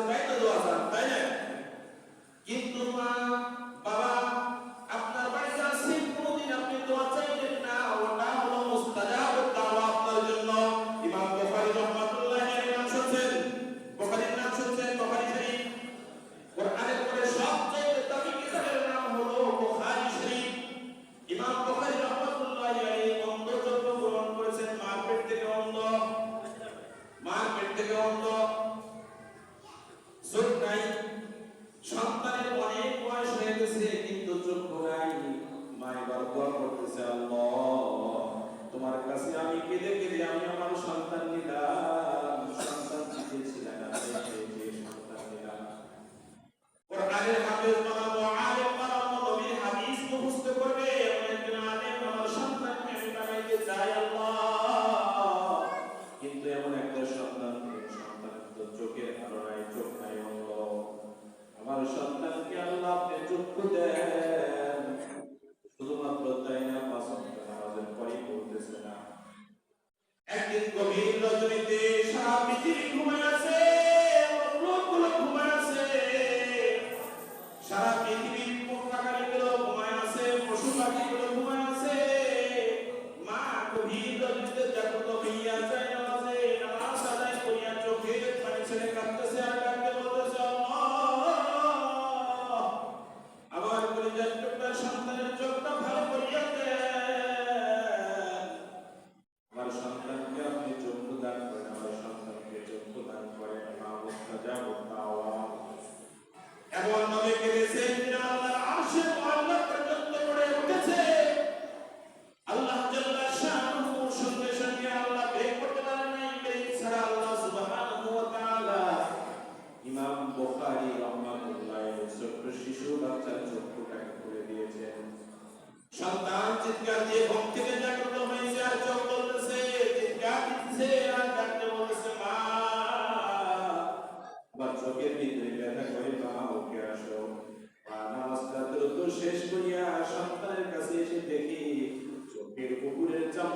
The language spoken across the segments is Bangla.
জন্যই তো দোয়া চান তাই না কিন্তু মা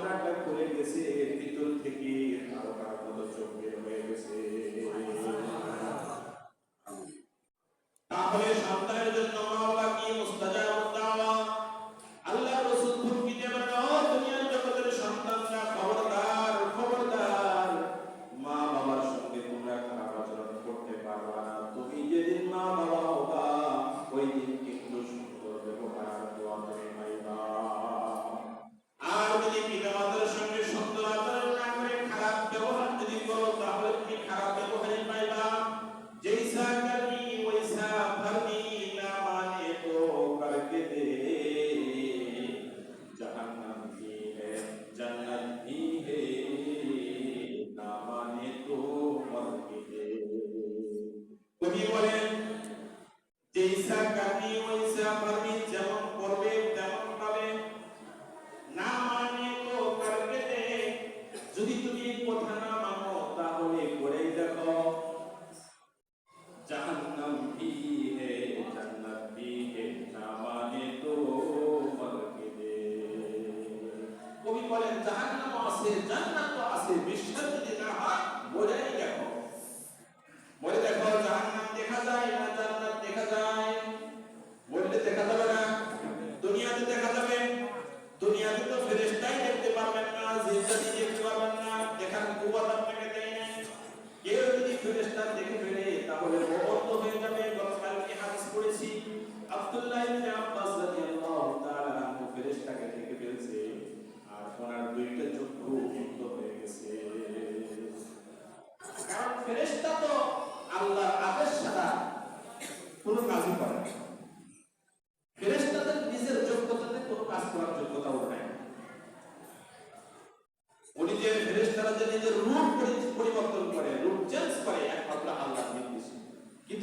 ঘটনাটা খুলে গেছে ভিতর থেকে কারও কারও হয়ে গেছে। তাহলে সন্তানের জন্য মা কি মুস্তাজাব দাওয়া আল্লাহ রসুল ফুটকিতে বানাও দুনিয়ার জগতের সন্তানরা খবরদার খবরদার। মা বাবার সঙ্গে তোমরা খারাপ আচরণ করতে পারবা না। তুমি যেদিন মা বাবা হবা, ওই দিন কিন্তু কথা না মানো তাহলে পড়েই দেখো কবি বলেন আছে জান্নাত আছে বিশ্বাস যদি না হয় বলেই দেখো বলে দেখো জাহান্নাম দেখা যায় না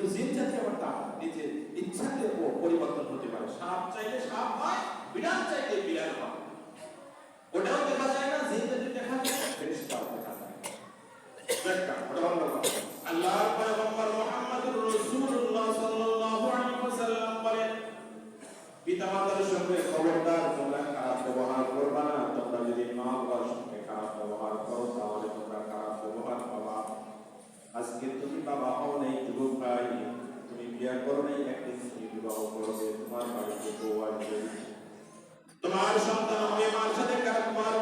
কিন্তু জিন জাতি আবার তা। নিজের ইচ্ছাতে পরিবর্তন হতে পারে। সাপ চাইলে সাপ হয়, বিড়াল চাইলে বিড়াল হয়। ওটাও দেখা যায় না, জিন জাতি দেখা যায় দেখা যায় আল্লাহর পয়গম্বর মুহাম্মদুর রাসূলুল্লাহ সাল্লাল্লাহু আলাইহি ওয়াসাল্লাম বলেন, পিতামাতার সঙ্গে খবরদার, তোমরা খারাপ ব্যবহার করবা না, তোমরা যদি মা বাবার সঙ্গে খারাপ ব্যবহার করো, তাহলে তোমরা খারাপ ব্যবহার পাবা। আজকে তুমি বাবা হও নাই তোমার সন্তান হবে মার সাথে খারাপ ব্যবহার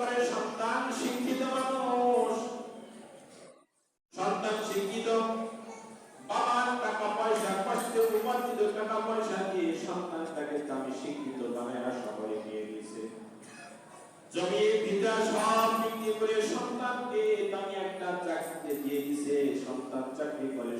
করে, সন্তান শিক্ষিত মানুষ। সন্তান শিক্ষিত। বাবার টাকা পয়সা কষ্টে উপার্জিত টাকা পয়সা দিয়ে সন্তানটাকে দামি শিক্ষিত বানায় জমি সব বিক্রি করে সন্তানকে দামি একটা চাকরিতে দিয়ে দিছে। সন্তান চাকরি করে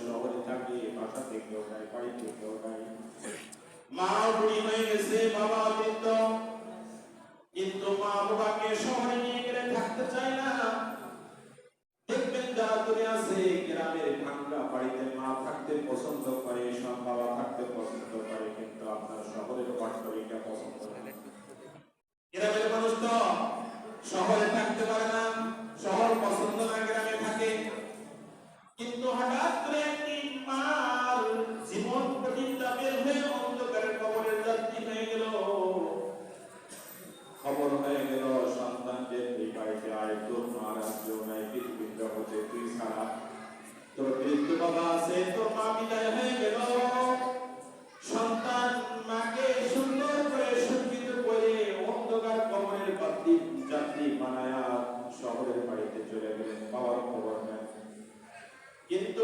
গ্রামের মানুষ তো শহরে থাকতে পারে না, শহর পছন্দ না, গ্রামে থাকে। কিন্তু হঠাৎ করে মার জীবন প্রদীপটা বের হয়ে অন্ধকারের কবরের যাত্রী হয়ে গেল। খবর হয়ে গেল সন্তানদের এই বাড়িতে আয় তোর মার আজও নাই, পৃথিবীর জগতে তুই ছাড়া। তোর বৃদ্ধ বাবা আছে, তোর মা বিদায় হয়ে গেল।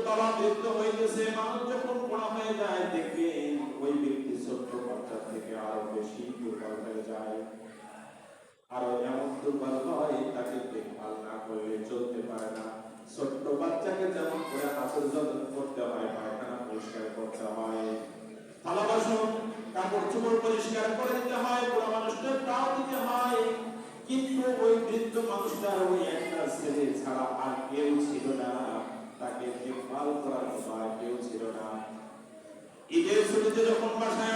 বাবা বৃদ্ধ হইতেছে, মানুষ যখন বড় হয়ে যায় দেখবেন ওই ব্যক্তি ছোট্ট বাচ্চা থেকে আরও বেশি দুর্বল হয়ে যায়। আরও এমন দুর্বল হয়, তাকে দেখভাল না করলে চলতে পারে না। ছোট্ট বাচ্চাকে যেমন করে আদর যত্ন করতে হয়, পায়খানা পরিষ্কার করতে হয়। থালা কাপড় চোপড় পরিষ্কার করে দিতে হয়, বুড়া মানুষটার তাও দিতে হয়। কিন্তু ওই বৃদ্ধ মানুষটার ওই একটা ছেলে ছাড়া আর কেউ ছিল না। তাকে দেখভাল করার আর কেউ ছিল না। ঈদের ছুটিতে যখন বাসায়